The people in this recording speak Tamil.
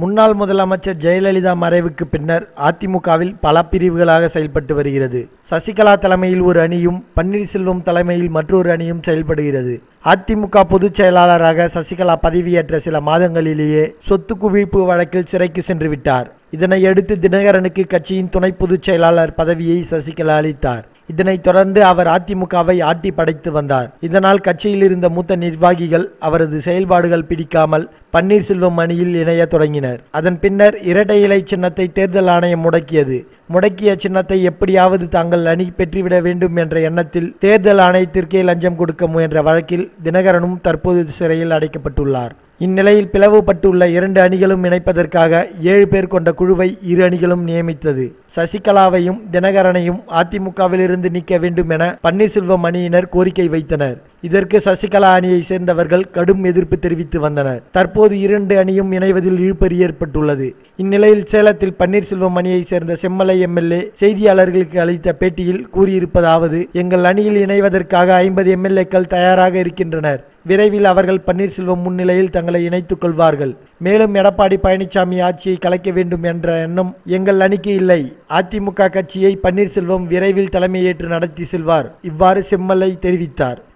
முன்னாள் முதலமைச்சர் ஜெயலலிதா மறைவுக்கு பின்னர் அதிமுகவில் பல பிரிவுகளாக செயல்பட்டு வருகிறது. சசிகலா தலைமையில் ஒரு அணியும் பன்னீர்செல்வம் தலைமையில் மற்றொரு அணியும் செயல்படுகிறது. அதிமுக பொதுச் செயலாளராக சசிகலா பதவியேற்ற சில மாதங்களிலேயே சொத்து குவிப்பு வழக்கில் சிறைக்கு சென்று விட்டார். இதனையடுத்து தினகரனுக்கு கட்சியின் துணை பொதுச் செயலாளர் பதவியை சசிகலா அளித்தார். இதனைத் தொடர்ந்து அவர் அதிமுகவை ஆட்டி படைத்து வந்தார். இதனால் கட்சியில் இருந்த மூத்த நிர்வாகிகள் அவரது செயல்பாடுகள் பிடிக்காமல் பன்னீர்செல்வம் அணியில் இணைய தொடங்கினர். அதன் பின்னர் இரட்டை இலை சின்னத்தை தேர்தல் ஆணையம் முடக்கியது. முடக்கிய சின்னத்தை எப்படியாவது தாங்கள் அணி பெற்றுவிட வேண்டும் என்ற எண்ணத்தில் தேர்தல் ஆணையத்திற்கே லஞ்சம் கொடுக்க முயன்ற வழக்கில் தினகரனும் தற்போது சிறையில் அடைக்கப்பட்டுள்ளார். இந்நிலையில் பிளவுபட்டுள்ள இரண்டு அணிகளும் இணைப்பதற்காக ஏழு பேர் கொண்ட குழுவை இரு அணிகளும் நியமித்தது. சசிகலாவையும் தினகரனையும் அதிமுகவிலிருந்து நீக்க வேண்டும் என பன்னீர்செல்வம் அணியினர் கோரிக்கை வைத்தனர். இதற்கு சசிகலா அணியை சேர்ந்தவர்கள் கடும் எதிர்ப்பு தெரிவித்து வந்தனர். தற்போது இரண்டு அணியும் இணைவதில் இழுபறி ஏற்பட்டுள்ளது. இந்நிலையில் சேலத்தில் பன்னீர்செல்வம் அணியை சேர்ந்த செம்மலை எம்எல்ஏ செய்தியாளர்களுக்கு அளித்த பேட்டியில் கூறியிருப்பதாவது எங்கள் அணியில் இணைவதற்காக ஐம்பது எம்எல்ஏக்கள் தயாராக இருக்கின்றனர். விரைவில் அவர்கள் பன்னீர்செல்வம் முன்னிலையில் தங்களை இணைத்துக் கொள்வார்கள். மேலும் எடப்பாடி பழனிசாமி ஆட்சியை கலைக்க வேண்டும் என்ற எண்ணம் எங்கள் அணிக்கு இல்லை. அதிமுக கட்சியை பன்னீர்செல்வம் விரைவில் தலைமையேற்று நடத்தி செல்வார். இவ்வாறு செம்மலை தெரிவித்தார்.